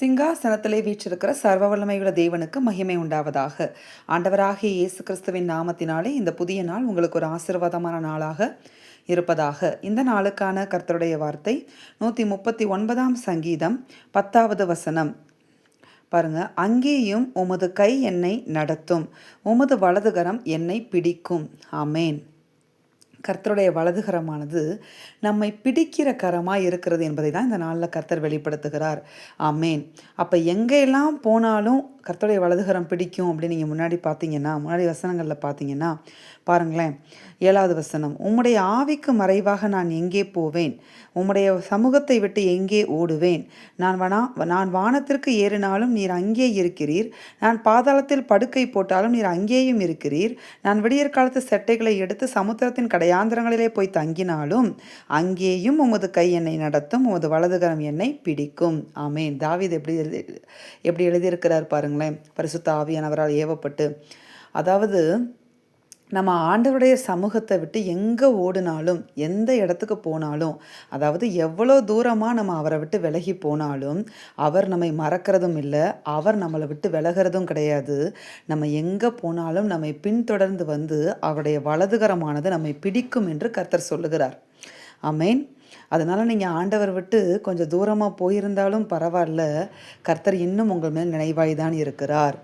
சிங்காசனத்திலே வீற்றிருக்கிற சர்வ வல்லமையுள்ள தேவனுக்கு மகிமை உண்டாவதாக. ஆண்டவராகிய இயேசு கிறிஸ்துவின் நாமத்தினாலே இந்த புதிய நாள் உங்களுக்கு ஒரு ஆசீர்வாதமான நாளாக இருப்பதாக. இந்த நாளுக்கான கர்த்தருடைய வார்த்தை நூற்றி முப்பத்தி ஒன்பதாம் சங்கீதம் பத்தாவது வசனம். பாருங்க அங்கேயும் உமது கை என்னை நடத்தும் உமது வலதுகரம் என்னை பிடிக்கும். அமேன் கர்த்தருடைய வலதுகரமானது நம்மை பிடிக்கிற கரமாக இருக்கிறது என்பதை தான் இந்த நாளில் கர்த்தர் வெளிப்படுத்துகிறார். ஆமேன். அப்போ எங்கெல்லாம் போனாலும் கர்த்தருடைய வலதுகரம் பிடிக்கும் அப்படின்னு நீங்கள் முன்னாடி பார்த்தீங்கன்னா முன்னாடி வசனங்களில் பார்த்தீங்கன்னா பாருங்களேன். ஏழாவது வசனம் உம்முடைய ஆவிக்கு மறைவாக நான் எங்கே போவேன்? உம்முடைய சமூகத்தை விட்டு எங்கே ஓடுவேன்? நான் வனா நான் வானத்திற்கு ஏறினாலும் நீர் அங்கே இருக்கிறீர். நான் பாதாளத்தில் படுக்கை போட்டாலும் நீர் அங்கேயும் இருக்கிறீர். நான் விடியற் காலத்து செட்டைகளை எடுத்து சமுத்திரத்தின் கடையாந்திரங்களிலே போய் தங்கினாலும் அங்கேயும் உமது கை என்னை நடத்தும் உமது வலதுகரம் என்னை பிடிக்கும். ஆமேன். தாவித் எப்படி எழுதி எப்படி எழுதியிருக்கிறார் பாருங்களேன் பரிசுத்த ஆவியானவரால் ஏவப்பட்டு அதாவது நம்ம ஆண்டவருடைய சமூகத்தை விட்டு எங்கே ஓடினாலும் எந்த இடத்துக்கு போனாலும் அதாவது எவ்வளோ தூரமாக நம்ம அவரை விட்டு விலகி போனாலும் அவர் நம்மை மறக்கிறதும் இல்லை அவர் நம்மளை விட்டு விலகிறதும் கிடையாது. நம்ம எங்கே போனாலும் நம்மை பின்தொடர்ந்து வந்து அவருடைய வலதுகரமானது நம்மை பிடிக்கும் என்று கர்த்தர் சொல்லுகிறார். அமேன் அதனால் நீங்கள் ஆண்டவர் விட்டு கொஞ்சம் தூரமாக போயிருந்தாலும் பரவாயில்ல. கர்த்தர் இன்னும் உங்கள் மேல் நினைவாய் தான் இருக்கிறார்.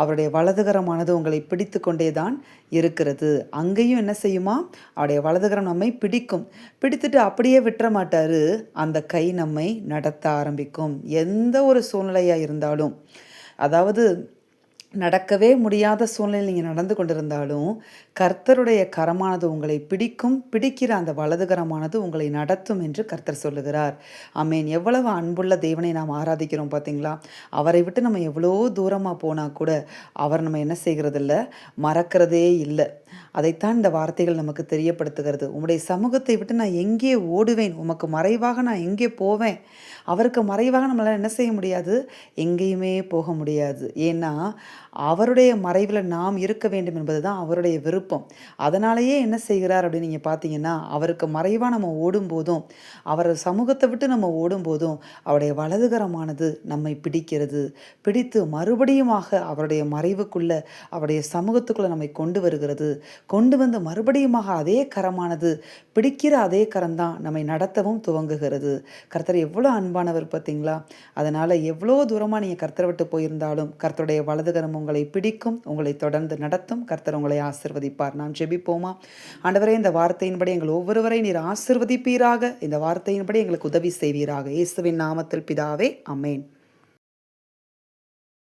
அவருடைய வலதுகரமானது உங்களை பிடித்து கொண்டே தான் இருக்கிறது. அங்கேயும் என்ன செய்யுமா? அவருடைய வலதுகரம் நம்மை பிடிக்கும். பிடித்துட்டு அப்படியே விட்டுற மாட்டார். அந்த கை நம்மை நடத்த ஆரம்பிக்கும். எந்த ஒரு சூழ்நிலையாக இருந்தாலும். அதாவது நடக்கவே முடியாத சூழ்நிலை நீங்கள் நடந்து கொண்டிருந்தாலும் கர்த்தருடைய கரமானது உங்களை பிடிக்கும் பிடிக்கிற அந்த வலது கரமானது உங்களை நடத்தும் என்று கர்த்தர் சொல்லுகிறார். அமேன் எவ்வளவு அன்புள்ள தேவனை நாம் ஆராதிக்கிறோம் பார்த்தீங்களா அவரை விட்டு நம்ம எவ்வளோ தூரமாக போனால் கூட அவர் நம்ம என்ன செய்கிறதில்ல? மறக்கிறதே இல்லை. அதைத்தான் இந்த வார்த்தைகள் நமக்கு தெரியப்படுத்துகிறது. உம்முடைய சமூகத்தை விட்டு நான் எங்கே ஓடுவேன்? உமக்கு மறைவாக நான் எங்கே போவேன்? அவருக்கு மறைவாக நம்மளால் என்ன செய்ய முடியாது? எங்கேயுமே போக முடியாது. ஏன்னா அவருடைய மறைவில் நாம் இருக்க வேண்டும் என்பது தான் அவருடைய விருப்பம். அதனாலேயே என்ன செய்கிறார் அப்படின்னு நீங்கள் பார்த்தீங்கன்னா அவருக்கு மறைவாக நம்ம ஓடும்போதும் அவர் சமூகத்தை விட்டு நம்ம ஓடும்போதும் அவருடைய வலதுகரமானது நம்மை பிடிக்கிறது. பிடித்து மறுபடியுமாக அவருடைய மறைவுக்குள்ள அவருடைய சமூகத்துக்குள்ளே நம்மை கொண்டு வருகிறது. கொண்டு வந்து மறுபடியுமாக அதே கரமானது பிடிக்கிற அதே கரம்தான் நம்மை நடத்தவும் துவங்குகிறது. கர்த்தர் எவ்வளோ அன்பானவர் பார்த்தீங்களா? அதனால் எவ்வளோ தூரமாக நீங்கள் கர்த்தரை விட்டு போயிருந்தாலும் கர்த்தருடைய வலதுகரம் உங்களை பிடிக்கும் உங்களை தொடர்ந்து நடத்தும். கர்த்தர் உங்களை ஆசிர்வதிப்பார். நாம் ஜெபிப்போமா? ஆண்டவரே இந்த வார்த்தையின்படி எங்கள் ஒவ்வொருவரை நீர் ஆசிர்வதிப்பீராக. இந்த வார்த்தையின்படி எங்களுக்கு உதவி செய்வீராக. இயேசுவின் நாமத்தில் பிதாவே அமேன்